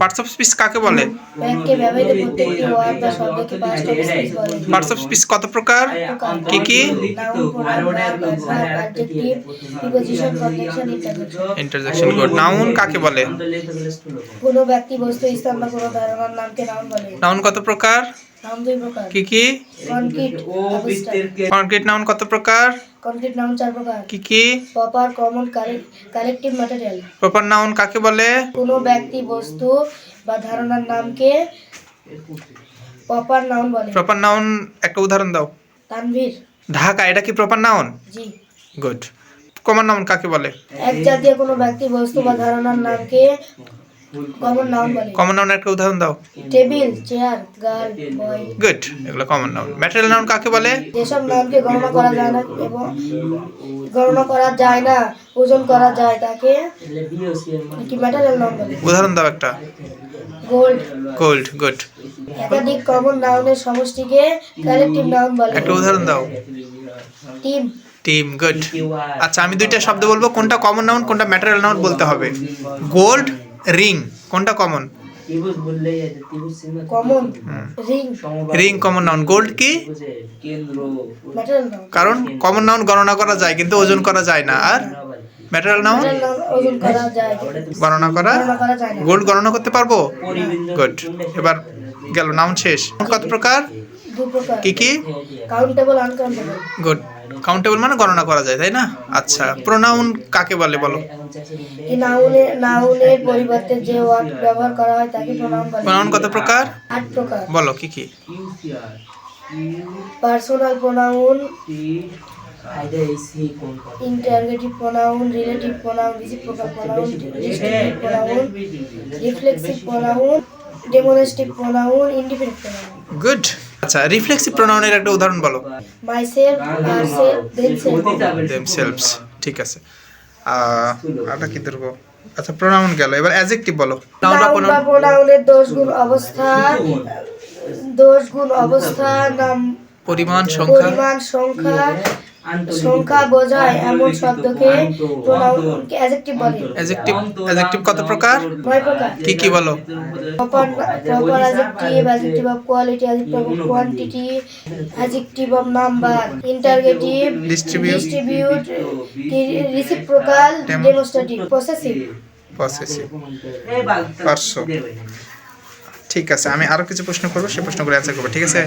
Parts of speech কাকে বলে? Parts of speech কত প্রকার? কি কি? ইন্টারজেকশন গুড নাউন কাকে বলে? কোনো ব্যক্তি বস্তু স্থান বা কোনো ধারণার নামকে নাউন বলে। নাউন কত প্রকার? কি কি? কনক্রিট কনক্রিট নাউন কত প্রকার? কনক্রিট নাউন চার প্রকার। কি কি? Proper common collective material. Proper noun কাকে বলে? কোনো ব্যক্তি বস্তু বা ধারণার নামকে প্রপার নাউন বলে। প্রপার নাউন একটা উদাহরণ দাও। তানভীর। ঢাকা এটা কি প্রপার নাউন? জি। গুড। কমন নাউন কাকে বলে? এক জাতীয় কোনো ব্যক্তি বস্তু বা ধারণার নামকে কমন নাউন নাউন একটা উদাহরণ দাও। Table chair girl boy good এগুলো কমন নাউন ম্যাটেরিয়াল নাউন কাকে বলে? যেসব নামকে গণনা করা যায় না এবং গণনা করা যায় না ওজন করা যায় তাকে কি ম্যাটেরিয়াল নাম বলে? উদাহরণ দাও একটা। গোল্ড গোল্ড গুড একাধিক কমন নাউনের সমষ্টিকে কালেকটিভ নাউন বলে। একটা উদাহরণ দাও। টিম টিম গুড আচ্ছা আমি দুইটা শব্দ বলব কোনটা কমন নাউন কোনটা ম্যাটেরিয়াল নাউন বলতে হবে। গোল্ড রিং কোনটা common? Common ring. Ring common noun gold কি? কারণ কমন নাউন গণনা করা যায় কিন্তু ওজন করা যায় না। আর ম্যাটেরিয়াল নাউন ম্যাটেরিয়াল নাউন ওজন করা যায়। গণনা করা? না। গোল্ড গণনা করতে পারব? গুড এবার গেল নাউন শেষ। কত প্রকার? দু প্রকার। কি কি? কাউন্টেবল আনকাউন্টেবল গুড কাউন্টেবল মানে গণনা করা যায় তাই না? আচ্ছা প্রোনাউন কাকে বলে বলো? এই নাউনের নাউনের পরিবর্তে যে ওয়ার্ড ব্যবহার করা হয় তাকে প্রোনাউন বলে। প্রোনাউন কত প্রকার? আট প্রকার। বলো কি কি? Personal pronoun interrogative pronoun relative pronoun reciprocal pronoun pronoun reflexive pronoun demonstrative pronoun independent pronoun good আচ্ছা রিফ্লেক্সিভ প্রোনাউনের একটা উদাহরণ বলো। Myself herself themself themselves ঠিক আছে। আরটা কি ধরবো? আচ্ছা প্রোনাউন গেল। এবার অ্যাডজেক্টিভ বলো। নাউন বা প্রোনাউনের দোষ গুণ অবস্থা দোষ গুণ অবস্থা নাম পরিমাণ সংখ্যা? পরিমাণ সংখ্যা সংখ্যা বোঝায় এমন শব্দকে প্রোনাউন অ্যাডজেক্টিভ বলে অ্যাডজেক্টিভ অ্যাডজেক্টিভ কত প্রকার নয় প্রকার কি কি বলো of number interrogative Distribute. distribute re- reciprocal Dem- demonstrative possessive possessive পারছ ঠিক আছে আমি আরও কিছু প্রশ্ন করব সে প্রশ্নগুলো অ্যান্সার করব ঠিক আছে